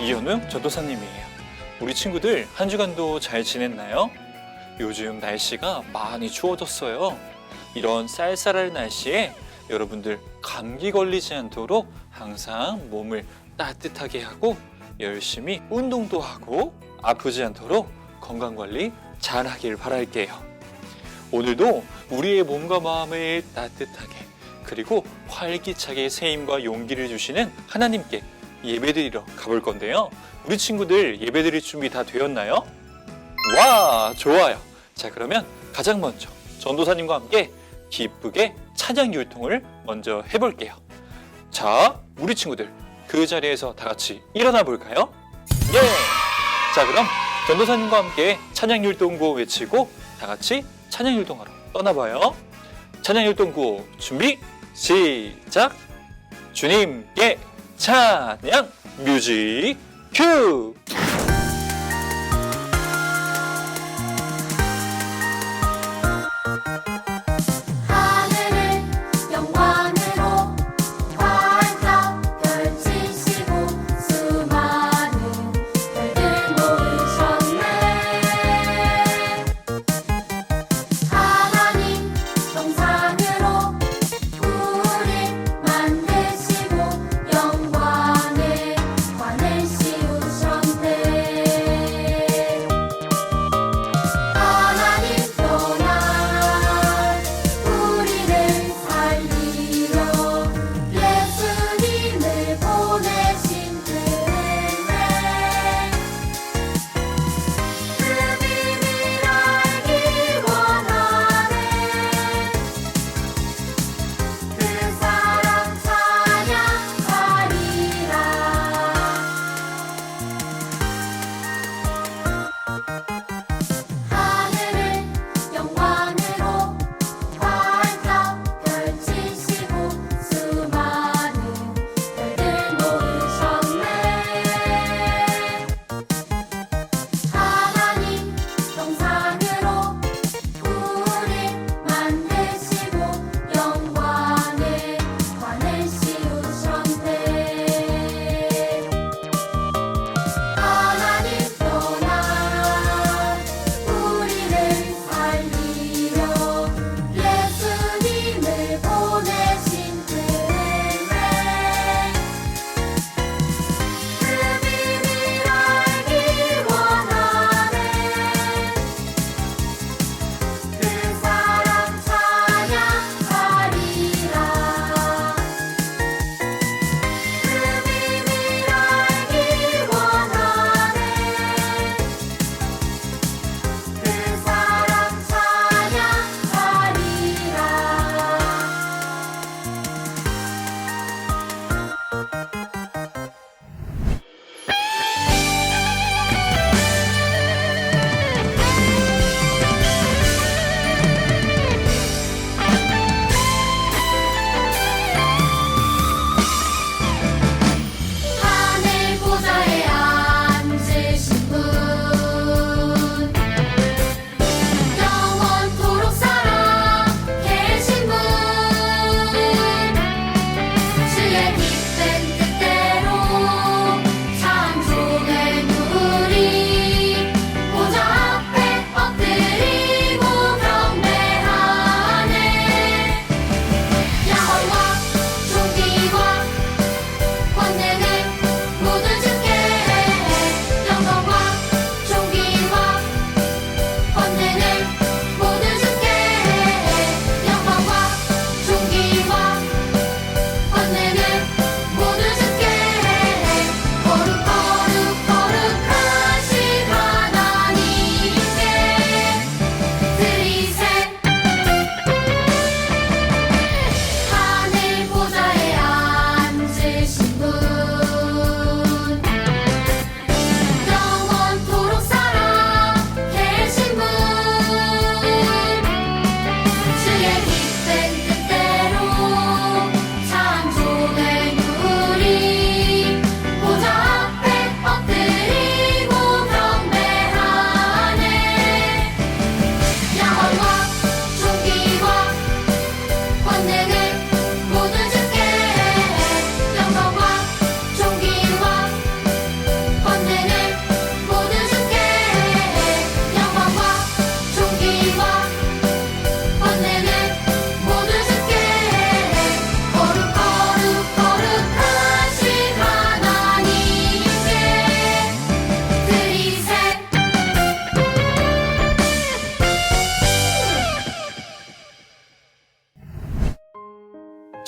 이현웅 전도사님이에요. 우리 친구들 한 주간도 잘 지냈나요? 요즘 날씨가 많이 추워졌어요. 이런 쌀쌀한 날씨에 여러분들 감기 걸리지 않도록 항상 몸을 따뜻하게 하고 열심히 운동도 하고 아프지 않도록 건강관리 잘 하길 바랄게요. 오늘도 우리의 몸과 마음을 따뜻하게 그리고 활기차게 새 힘과 용기를 주시는 하나님께 예배드리러 가볼 건데요. 우리 친구들 예배드릴 준비 다 되었나요? 와, 좋아요. 자, 그러면 가장 먼저 전도사님과 함께 기쁘게 찬양 율동을 먼저 해볼게요. 자, 우리 친구들 그 자리에서 다 같이 일어나 볼까요? 예! 자, 그럼 전도사님과 함께 찬양 율동구 외치고 다 같이 찬양 율동하러 떠나봐요. 찬양 율동구 준비 시작 주님께 찬양 뮤직 큐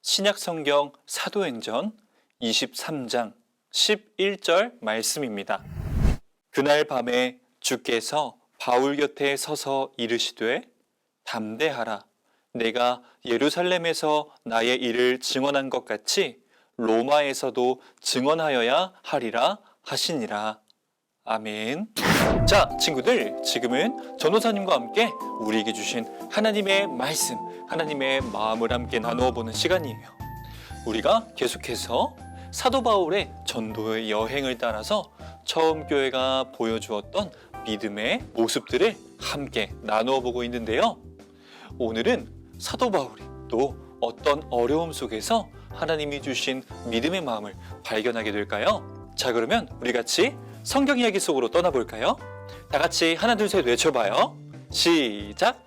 신약 성경 사도행전 23장 11절 말씀입니다. 그날 밤에 주께서 바울 곁에 서서 이르시되 담대하라 내가 예루살렘에서 나의 일을 증언한 것 같이 로마에서도 증언하여야 하리라 하시니라. 아멘. 자, 친구들, 지금은 전호사님과 함께 우리에게 주신 하나님의 말씀, 하나님의 마음을 함께 나누어 보는 시간이에요. 우리가 계속해서 사도 바울의 전도의 여행을 따라서 처음 교회가 보여주었던 믿음의 모습들을 함께 나누어 보고 있는데요. 오늘은 사도 바울이 또 어떤 어려움 속에서 하나님이 주신 믿음의 마음을 발견하게 될까요? 자, 그러면 우리 같이 성경 이야기 속으로 떠나볼까요? 다 같이 하나, 둘, 셋 외쳐봐요. 시작!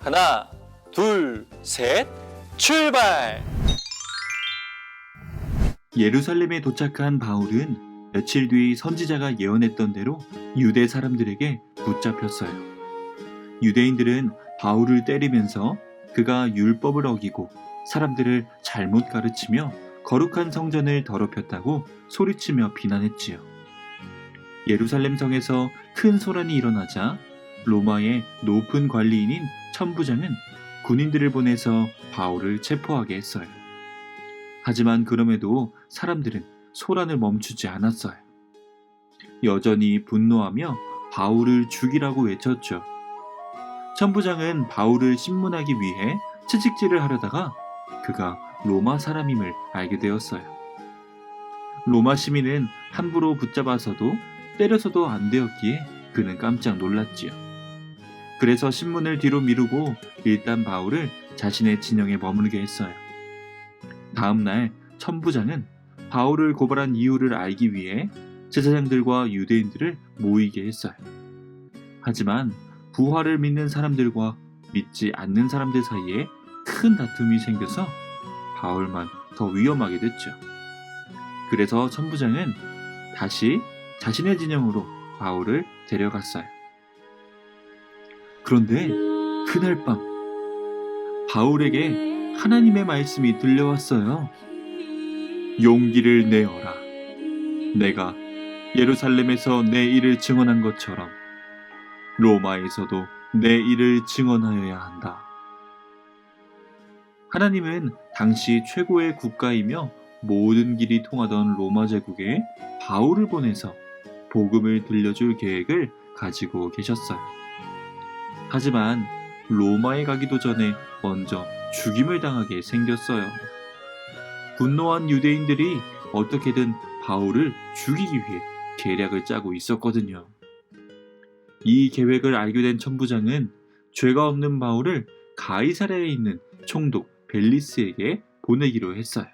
하나, 둘, 셋, 출발! 예루살렘에 도착한 바울은 며칠 뒤 선지자가 예언했던 대로 유대 사람들에게 붙잡혔어요. 유대인들은 바울을 때리면서 그가 율법을 어기고 사람들을 잘못 가르치며 거룩한 성전을 더럽혔다고 소리치며 비난했지요. 예루살렘 성에서 큰 소란이 일어나자 로마의 높은 관리인인 천부장은 군인들을 보내서 바울을 체포하게 했어요. 하지만 그럼에도 사람들은 소란을 멈추지 않았어요. 여전히 분노하며 바울을 죽이라고 외쳤죠. 천부장은 바울을 신문하기 위해 채찍질을 하려다가 그가 로마 사람임을 알게 되었어요. 로마 시민은 함부로 붙잡아서도 때려서도 안 되었기에 그는 깜짝 놀랐지요. 그래서 신문을 뒤로 미루고 일단 바울을 자신의 진영에 머물게 했어요. 다음 날 천부장은 바울을 고발한 이유를 알기 위해 제사장들과 유대인들을 모이게 했어요. 하지만 부활을 믿는 사람들과 믿지 않는 사람들 사이에 큰 다툼이 생겨서 바울만 더 위험하게 됐죠. 그래서 천부장은 다시 자신의 진영으로 바울을 데려갔어요. 그런데 그날 밤 바울에게 하나님의 말씀이 들려왔어요. 용기를 내어라. 내가 예루살렘에서 내 일을 증언한 것처럼 로마에서도 내 일을 증언하여야 한다. 하나님은 당시 최고의 국가이며 모든 길이 통하던 로마 제국에 바울을 보내서 복음을 들려줄 계획을 가지고 계셨어요. 하지만 로마에 가기도 전에 먼저 죽임을 당하게 생겼어요. 분노한 유대인들이 어떻게든 바울을 죽이기 위해 계략을 짜고 있었거든요. 이 계획을 알게 된 천부장은 죄가 없는 바울을 가이사랴에 있는 총독 벨리스에게 보내기로 했어요.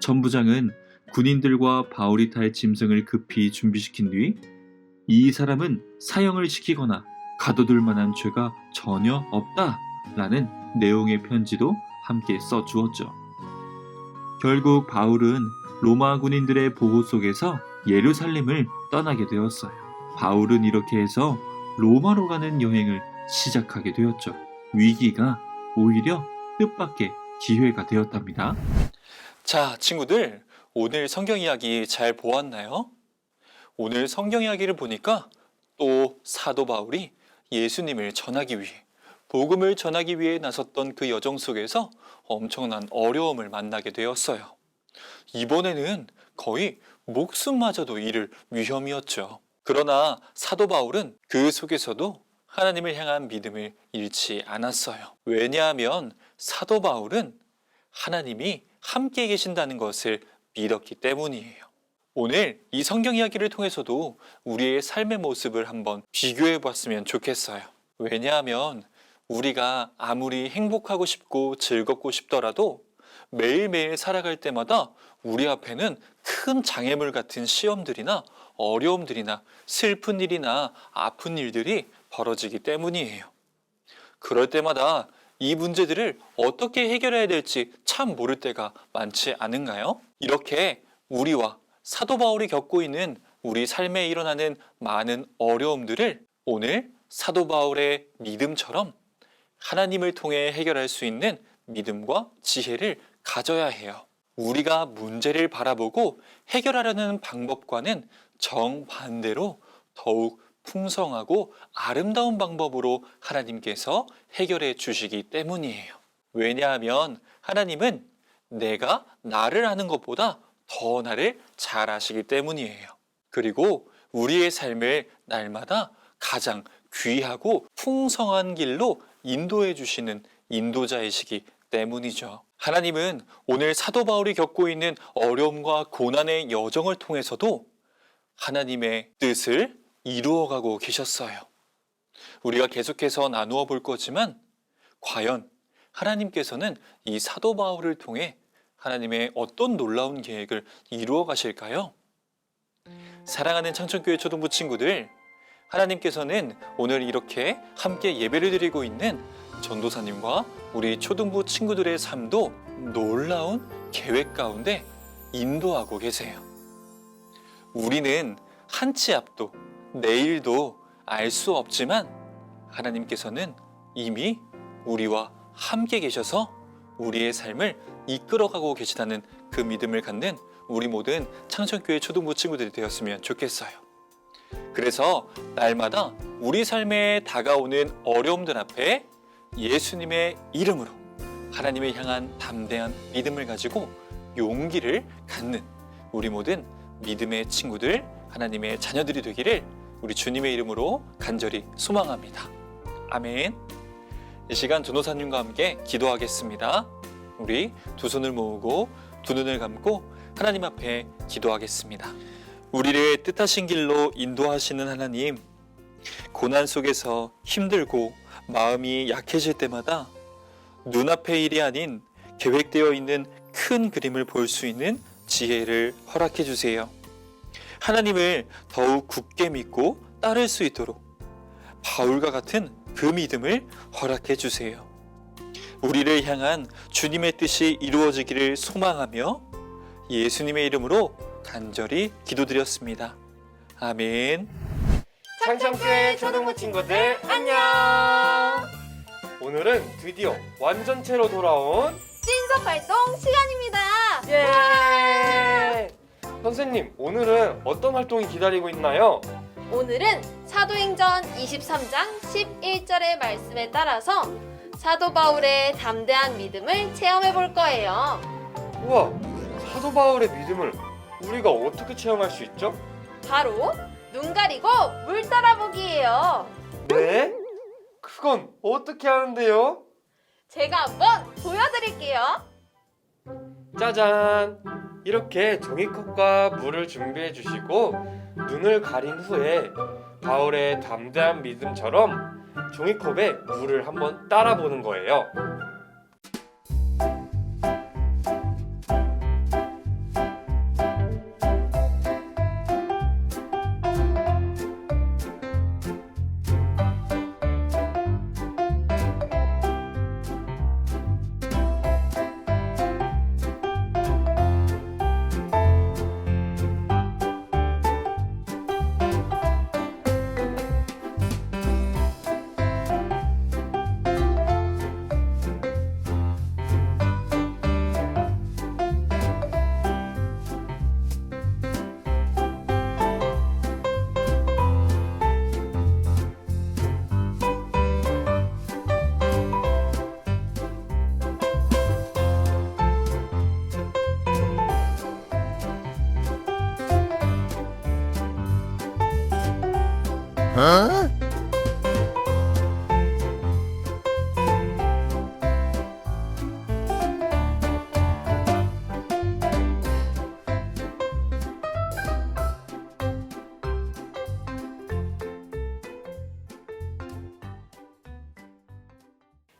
천부장은 군인들과 바울이 탈 짐승을 급히 준비시킨 뒤 이 사람은 사형을 시키거나 가둬둘 만한 죄가 전혀 없다 라는 내용의 편지도 함께 써 주었죠. 결국 바울은 로마 군인들의 보호 속에서 예루살렘을 떠나게 되었어요. 바울은 이렇게 해서 로마로 가는 여행을 시작하게 되었죠. 위기가 오히려 뜻밖의 기회가 되었답니다. 자, 친구들, 오늘 성경 이야기 잘 보았나요? 오늘 성경 이야기를 보니까 또 사도 바울이 예수님을 전하기 위해, 복음을 전하기 위해 나섰던 그 여정 속에서 엄청난 어려움을 만나게 되었어요. 이번에는 거의 목숨마저도 잃을 위험이었죠. 그러나 사도 바울은 그 속에서도 하나님을 향한 믿음을 잃지 않았어요. 왜냐하면 사도 바울은 하나님이 함께 계신다는 것을 믿었기 때문이에요. 오늘 이 성경 이야기를 통해서도 우리의 삶의 모습을 한번 비교해 봤으면 좋겠어요. 왜냐하면 우리가 아무리 행복하고 싶고 즐겁고 싶더라도 매일매일 살아갈 때마다 우리 앞에는 큰 장애물 같은 시험들이나 어려움들이나 슬픈 일이나 아픈 일들이 벌어지기 때문이에요. 그럴 때마다 이 문제들을 어떻게 해결해야 될지 참 모를 때가 많지 않은가요? 이렇게 우리와 사도 바울이 겪고 있는 우리 삶에 일어나는 많은 어려움들을 오늘 사도 바울의 믿음처럼 하나님을 통해 해결할 수 있는 믿음과 지혜를 가져야 해요. 우리가 문제를 바라보고 해결하려는 방법과는 정반대로 더욱 풍성하고 아름다운 방법으로 하나님께서 해결해 주시기 때문이에요. 왜냐하면 하나님은 내가 나를 아는 것보다 더 나를 잘 아시기 때문이에요. 그리고 우리의 삶을 날마다 가장 귀하고 풍성한 길로 인도해 주시는 인도자이시기 때문이죠. 하나님은 오늘 사도 바울이 겪고 있는 어려움과 고난의 여정을 통해서도 하나님의 뜻을 이루어가고 계셨어요. 우리가 계속해서 나누어 볼 거지만 과연 하나님께서는 이 사도 바울을 통해 하나님의 어떤 놀라운 계획을 이루어 가실까요? 사랑하는 창천교회 초등부 친구들, 하나님께서는 오늘 이렇게 함께 예배를 드리고 있는 전도사님과 우리 초등부 친구들의 삶도 놀라운 계획 가운데 인도하고 계세요. 우리는 한 치 앞도 내일도 알 수 없지만 하나님께서는 이미 우리와 함께 계셔서 우리의 삶을 이끌어가고 계시다는 그 믿음을 갖는 우리 모든 창천교회 초등부 친구들이 되었으면 좋겠어요. 그래서 날마다 우리 삶에 다가오는 어려움들 앞에 예수님의 이름으로 하나님을 향한 담대한 믿음을 가지고 용기를 갖는 우리 모든 믿음의 친구들, 하나님의 자녀들이 되기를 우리 주님의 이름으로 간절히 소망합니다. 아멘. 이 시간 전도사님과 함께 기도하겠습니다. 우리 두 손을 모으고 두 눈을 감고 하나님 앞에 기도하겠습니다. 우리를 뜻하신 길로 인도하시는 하나님, 고난 속에서 힘들고 마음이 약해질 때마다 눈앞의 일이 아닌 계획되어 있는 큰 그림을 볼 수 있는 지혜를 허락해 주세요. 하나님을 더욱 굳게 믿고 따를 수 있도록 바울과 같은 그 믿음을 허락해 주세요. 우리를 향한 주님의 뜻이 이루어지기를 소망하며 예수님의 이름으로 간절히 기도드렸습니다. 아멘. 창천교회 초등부 친구들 안녕! 오늘은 드디어 완전체로 돌아온 신속 활동 시간입니다. 예! 선생님, 오늘은 어떤 활동이 기다리고 있나요? 오늘은 사도행전 23장 11절의 말씀에 따라서 사도 바울의 담대한 믿음을 체험해 볼 거예요. 우와, 사도 바울의 믿음을 우리가 어떻게 체험할 수 있죠? 바로 눈 가리고 물 따라보기예요. 네? 그건 어떻게 하는데요? 제가 한번 보여드릴게요. 짜잔! 이렇게 종이컵과 물을 준비해 주시고 눈을 가린 후에 바울의 담대한 믿음처럼 종이컵에 물을 한번 따라 보는 거예요.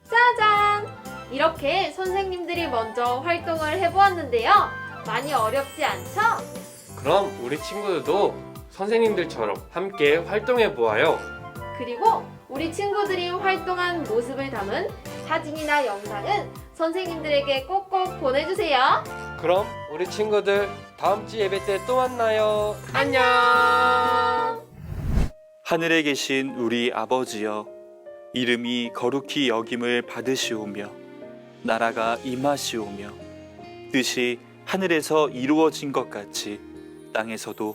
짜잔! 이렇게 선생님들이 먼저 활동을 해보았는데요. 많이 어렵지 않죠? 그럼 우리 친구들도 선생님들처럼 함께 활동해 보아요. 그리고 우리 친구들이 활동한 모습을 담은 사진이나 영상은 선생님들에게 꼭꼭 보내주세요. 그럼 우리 친구들 다음 주 예배 때 또 만나요. 안녕. 하늘에 계신 우리 아버지여 이름이 거룩히 여김을 받으시오며 나라가 임하시오며 뜻이 하늘에서 이루어진 것 같이 땅에서도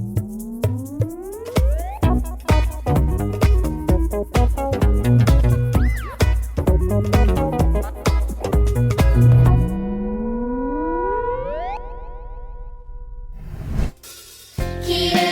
here.